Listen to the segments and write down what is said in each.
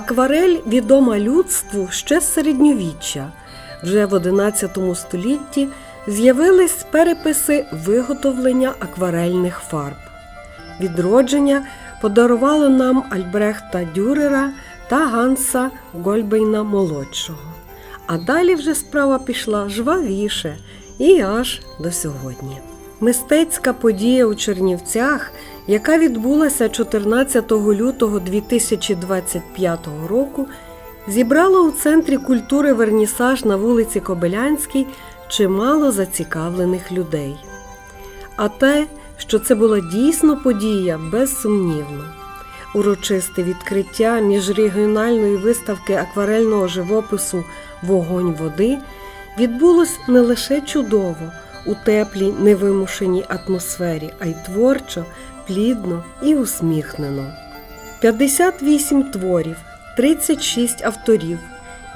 Акварель відома людству ще з середньовіччя. Вже в XI столітті з'явились переписи виготовлення акварельних фарб. Відродження подарувало нам Альбрехта Дюрера та Ганса Гольбейна молодшого. А далі вже справа пішла жвавіше і аж до сьогодні. Мистецька подія у Чернівцях, яка відбулася 14 лютого 2025 року, зібрала у центрі культури Вернісаж на вулиці Кобилянській чимало зацікавлених людей. А те, що це була дійсно подія, безсумнівно. Урочисте відкриття міжрегіональної виставки акварельного живопису Вогонь води відбулось не лише чудово у теплій невимушеній атмосфері, а й творчо, плідно і усміхнено. 58 творів, 36 авторів,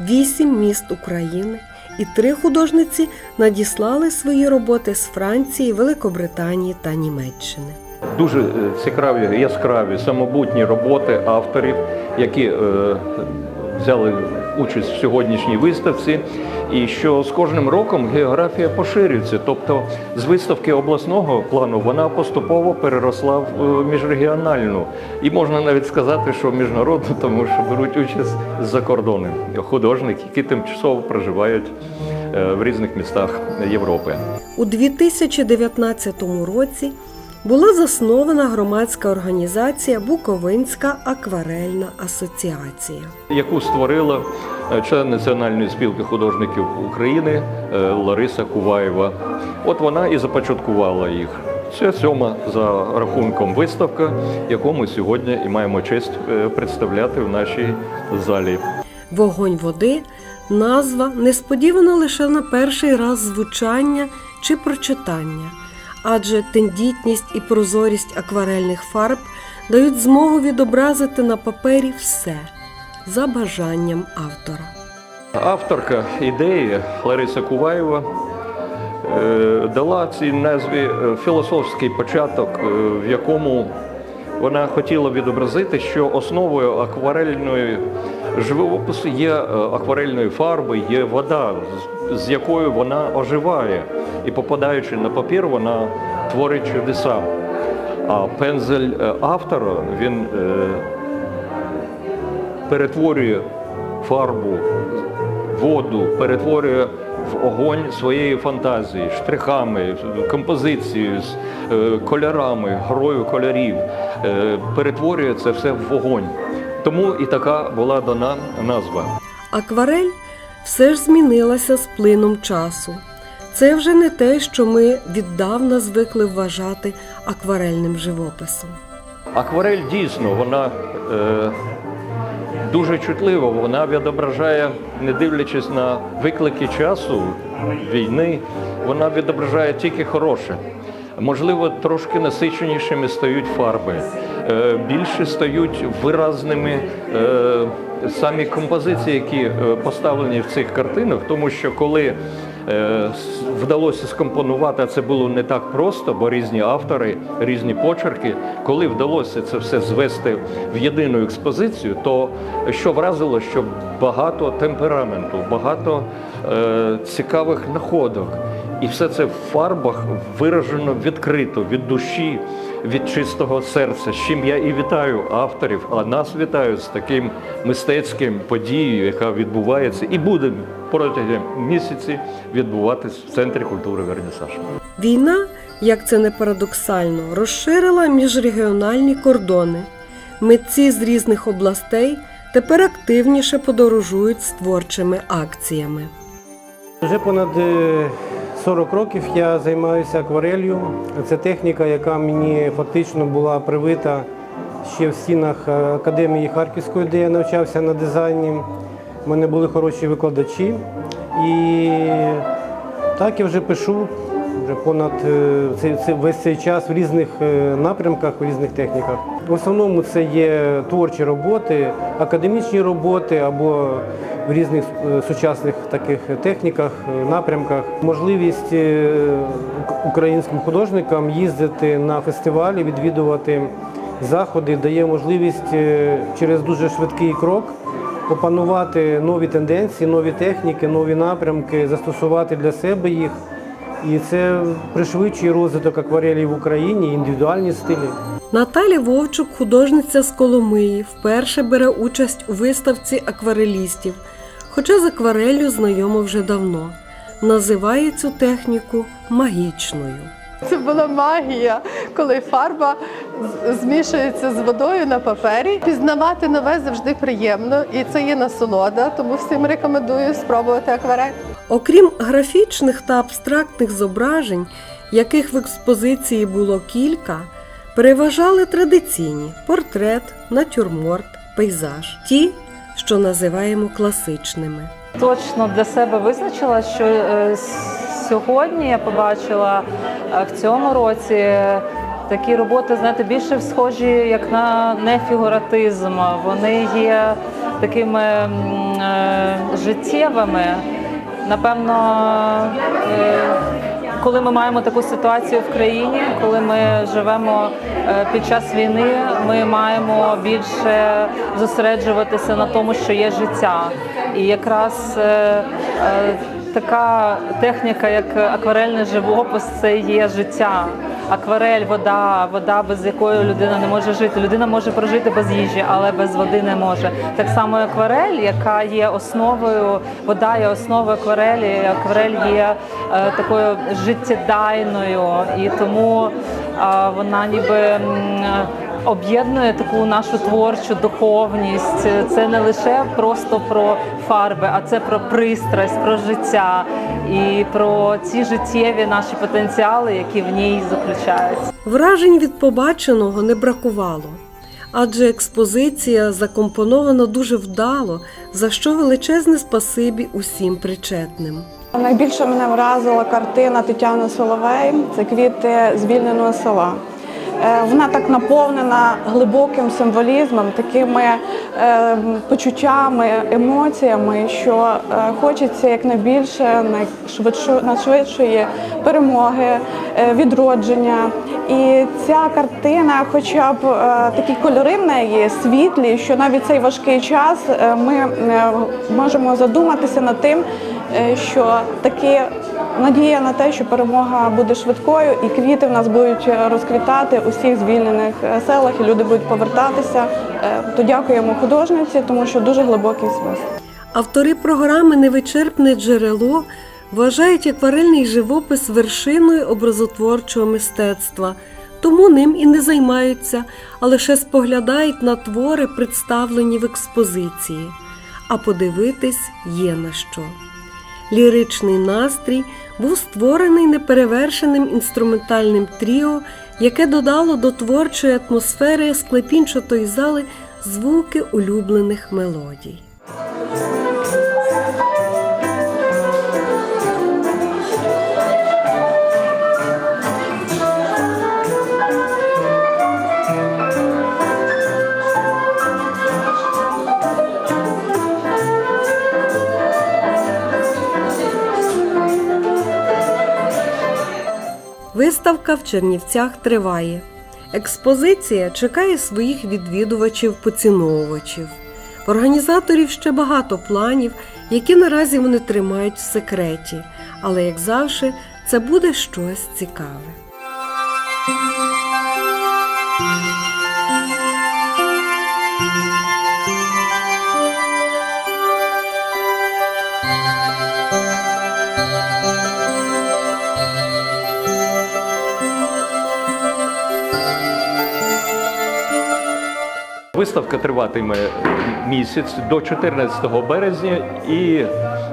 8 міст України і три художниці надіслали свої роботи з Франції, Великобританії та Німеччини. Дуже е, цікаві, яскраві, самобутні роботи авторів, які е, взяли участь в сьогоднішній виставці. І що з кожним роком географія поширюється. Тобто з виставки обласного плану вона поступово переросла в е, міжрегіональну. І можна навіть сказати, що міжнародну, тому що беруть участь з-за кордону художники, які тимчасово проживають е, в різних містах Європи. У 2019 році була заснована громадська організація Буковинська акварельна асоціація. яку створила член Національної спілки художників України е, Лариса Куваєва. От вона і започаткувала їх. Це сьома за рахунком виставка, яку ми сьогодні і маємо честь е, представляти в нашій залі. Вогонь води назва несподівана лише на перший раз звучання чи прочитання, адже тендітність і прозорість акварельних фарб дають змогу відобразити на папері все за бажанням автора. Авторка ідеї Лариса Куваєва е, дала цій назві е, філософський початок, е, в якому вона хотіла відобразити, що основою акварельної живопису є акварельної фарби, є вода, з- якою вона оживає. І попадаючи на папір, вона творить чудеса. А пензель автора він перетворює фарбу, воду, перетворює в огонь своєї фантазії, штрихами, композицією, з е, кольорами, грою кольорів, е, перетворює це все в вогонь. Тому і така була дана назва. Акварель все ж змінилася з плином часу. Це вже не те, що ми віддавна звикли вважати акварельним живописом. Акварель дійсно вона е, дуже чутлива, вона відображає, не дивлячись на виклики часу, війни, вона відображає тільки хороше. Можливо, трошки насиченішими стають фарби, е, більше стають виразними е, самі композиції, які е, поставлені в цих картинах, тому що коли вдалося скомпонувати, а це було не так просто, бо різні автори, різні почерки. Коли вдалося це все звести в єдину експозицію, то що вразило, що багато темпераменту, багато е, цікавих находок. І все це в фарбах виражено відкрито від душі, від чистого серця. З чим я і вітаю авторів, а нас вітаю з таким мистецьким подією, яка відбувається і буде протягом місяці відбуватись в центрі культури Вернісаж. Війна, як це не парадоксально, розширила міжрегіональні кордони. Митці з різних областей тепер активніше подорожують з творчими акціями. Вже понад е, 40 років я займаюся акварелью. Це техніка, яка мені фактично була привита ще в стінах е, академії Харківської, де я навчався на дизайні. У мене були хороші викладачі. І так я вже пишу вже понад е, весь цей час в різних е, напрямках, в різних техніках. В основному це є творчі роботи, академічні роботи або в різних е, сучасних таких техніках, напрямках. Можливість українським художникам їздити на фестивалі, відвідувати заходи, дає можливість через дуже швидкий крок опанувати нові тенденції, нові техніки, нові напрямки, застосувати для себе їх. І це пришвидшує розвиток акварелі в Україні, індивідуальні стилі. Наталя Вовчук, художниця з Коломиї, вперше бере участь у виставці акварелістів, хоча з аквареллю знайома вже давно. Називає цю техніку магічною. Це була магія, коли фарба змішується з водою на папері. Пізнавати нове завжди приємно, і це є насолода, тому всім рекомендую спробувати акварель. Окрім графічних та абстрактних зображень, яких в експозиції було кілька, переважали традиційні портрет, натюрморт, пейзаж, ті, що називаємо класичними. Точно для себе визначила, що е, сьогодні я побачила е, в цьому році такі роботи, знаєте, більше схожі як на нефігуратизм. Вони є такими е, життєвими. Напевно, е, коли ми маємо таку ситуацію в країні, коли ми живемо е, під час війни, ми маємо більше зосереджуватися на тому, що є життя. І якраз е, е, така техніка, як акварельний живопис, це є життя. Акварель, вода, вода, без якої людина не може жити. Людина може прожити без їжі, але без води не може. Так само акварель, яка є основою, вода є основою акварелі. Акварель є е, такою життєдайною, і тому е, вона ніби. м, Об'єднує таку нашу творчу духовність. Це не лише просто про фарби, а це про пристрасть, про життя і про ці життєві наші потенціали, які в ній заключаються. Вражень від побаченого не бракувало, адже експозиція закомпонована дуже вдало, за що величезне спасибі усім причетним. Найбільше мене вразила картина Тетяни Соловей це квіти звільненого села. Е, Вона так наповнена глибоким символізмом, такими е, почуттями, емоціями, що е, хочеться якнайбільше найшвидшо, найшвидшої перемоги, відродження. І ця картина, хоча б такі кольори в неї світлі, що навіть цей важкий час ми можемо задуматися над тим, що таки надія на те, що перемога буде швидкою, і квіти в нас будуть е, розквітати у всіх звільнених е, селах, і люди будуть повертатися. Е, То дякуємо художниці, тому що дуже глибокий смисл. Автори програми Невичерпне джерело вважають акварельний живопис вершиною образотворчого мистецтва, тому ним і не займаються, а лише споглядають на твори, представлені в експозиції. А подивитись є на що. Ліричний настрій був створений неперевершеним інструментальним тріо, яке додало до творчої атмосфери склепінчатої зали звуки улюблених мелодій. Виставка в Чернівцях триває. Експозиція чекає своїх відвідувачів-поціновувачів. В Організаторів ще багато планів, які наразі вони тримають в секреті, але, як завжди, це буде щось цікаве. Виставка триватиме місяць до 14 березня і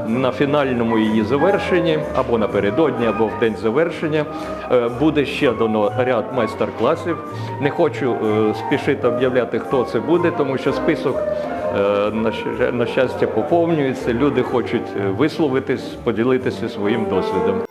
на фінальному її завершенні або напередодні, або в день завершення е, буде ще дано ряд майстер-класів. Не хочу е, спішити об'являти, хто це буде, тому що список е, на щастя поповнюється. Люди хочуть висловитись, поділитися своїм досвідом.